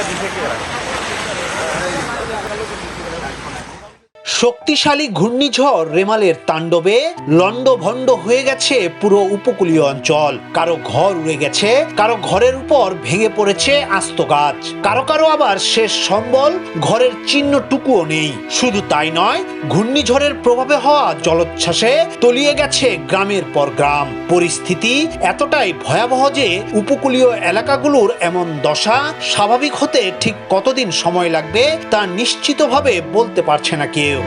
la que se queda. শক্তিশালী ঘূর্ণিঝড় রেমালের তাণ্ডবে লণ্ডভণ্ড হয়ে গেছে পুরো উপকূলীয় অঞ্চল। কারও ঘর উড়ে গেছে, কারও ঘরের উপর ভেঙে পড়েছে আস্ত গাছ। কারও কারও আবার শেষ সম্বল ঘরের চিহ্নটুকুও নেই। শুধু তাই নয়, ঘূর্ণিঝড়ের প্রভাবে হওয়া জলোচ্ছ্বাসে তলিয়ে গেছে গ্রামের পর গ্রাম। পরিস্থিতি এতটাই ভয়াবহ যে উপকূলীয় এলাকাগুলোর এমন দশা স্বাভাবিক হতে ঠিক কতদিন সময় লাগবে তা নিশ্চিতভাবে বলতে পারছে না কেউ।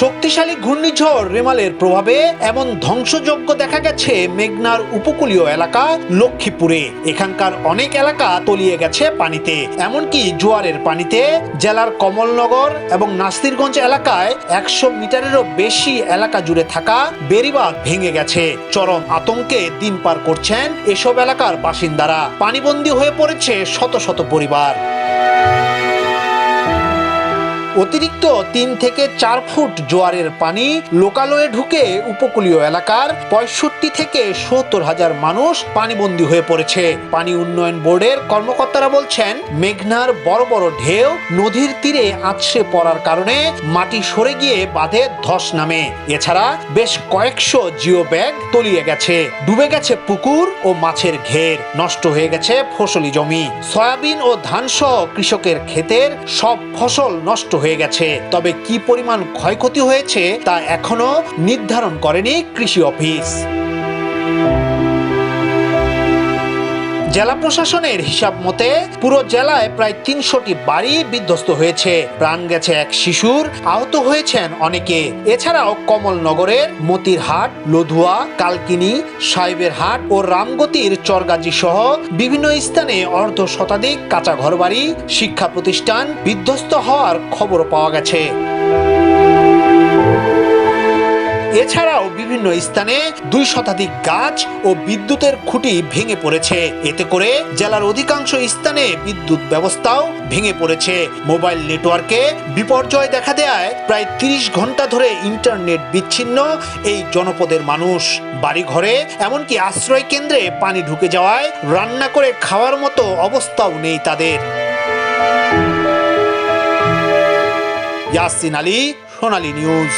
শক্তিশালী ঘূর্ণিঝড় রেমালের প্রভাবে এমন ধ্বংসযজ্ঞ দেখা গেছে মেঘনার উপকূলীয় এলাকা লক্ষ্মীপুরে। এখানকার অনেক এলাকা তলিয়ে গেছে পানিতে। এমনকি জোয়ারের পানিতে জেলার কমলনগর এবং নাস্তিরগঞ্জ এলাকায় একশো মিটারেরও বেশি এলাকা জুড়ে থাকা বেড়িবাঁধ ভেঙে গেছে। চরম আতঙ্কে দিন পার করছেন এসব এলাকার বাসিন্দারা। পানিবন্দী হয়ে পড়েছে শত শত পরিবার। অতিরিক্ত তিন থেকে চার ফুট জোয়ারের পানি লোকালয়ে ঢুকে উপকূলীয় এলাকার পঁয়ষট্টি থেকে সত্তর হাজার মানুষ পানিবন্দী হয়ে পড়েছে। পানি উন্নয়ন বোর্ডের কর্মকর্তারা বলছেন, মেঘনার বড় বড় ঢেউ নদীর তীরে আছড়ে পড়ার কারণে মাটি সরে গিয়ে বাঁধে ধস নামে। এছাড়া বেশ কয়েকশো জিও ব্যাগ তলিয়ে গেছে। ডুবে গেছে পুকুর ও মাছের ঘের। নষ্ট হয়ে গেছে ফসলি জমি। সয়াবিন ও ধান সহ কৃষকের ক্ষেতের সব ফসল নষ্ট হয়ে গেছে। তবে কি পরিমাণ ক্ষয়ক্ষতি হয়েছে তা এখনও নির্ধারণ করেনি কৃষি অফিস। জেলা প্রশাসনের হিসাব মতে পুরো জেলায় প্রায় তিনশোটি বাড়ি বিধ্বস্ত হয়েছে। প্রাণ গেছে এক শিশুর, আহত হয়েছেন অনেকে। এছাড়াও কমলনগরের মতিরহাট, লধুয়া, কালকিনি সাহেবের হাট ও রামগতির চরগাজী সহ বিভিন্ন স্থানে অর্ধ শতাধিক কাঁচা ঘরবাড়ি, শিক্ষা প্রতিষ্ঠান বিধ্বস্ত হওয়ার খবর পাওয়া গেছে। এছাড়াও বিভিন্ন স্থানে দুই শতাধিক গাছ ও বিদ্যুতের খুঁটি ভেঙে পড়েছে। এতে করে জেলার অধিকাংশ স্থানে বিদ্যুৎ ব্যবস্থাও ভেঙে পড়েছে। মোবাইল নেটওয়ার্কে বিপর্যয় দেখা দেয় প্রায় তিরিশ ঘণ্টা ধরে ইন্টারনেট বিচ্ছিন্ন এই জনপদের মানুষ। বাড়িঘরে, এমনকি আশ্রয় কেন্দ্রে পানি ঢুকে যাওয়ায় রান্না করে খাওয়ার মতো অবস্থাও নেই তাদের। ইয়াসিন আলী, সোনালী নিউজ।